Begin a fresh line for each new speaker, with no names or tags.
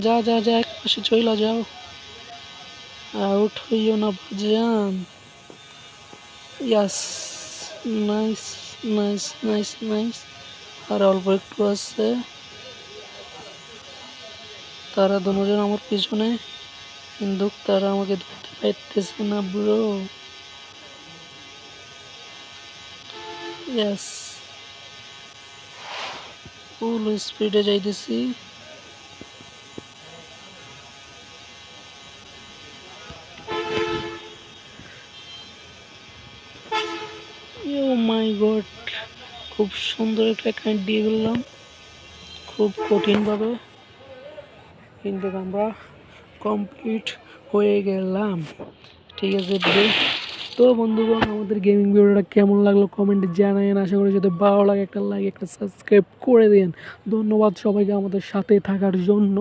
যা যা যা, এক পাশে চইলা যাও। আউট হইও না বাজান yes, nice nice nice nice. আর অল্প একটু আছে। তারা দুজন আমার পিছনে। কিন্তু তারা আমাকে ধরতে পারতেছে না ব্রো ইয়াস। ফুল স্পিডে যাইতেছি। মাই গড খুব সুন্দর একটা কাইন্ড দিয়ে ফেললাম খুব কঠিনভাবে। কিন্তু আমরা কমপ্লিট হয়ে গেলাম। ঠিক আছে? তো বন্ধুগণ, আমাদের গেমিং ভিডিওটা কেমন লাগল কমেন্টে জানাবেন আশা করি যদি ভালো লাগে, একটা লাইক একটা সাবস্ক্রাইব করে দিন ধন্যবাদ সবাইকে আমাদের সাথে থাকার জন্য।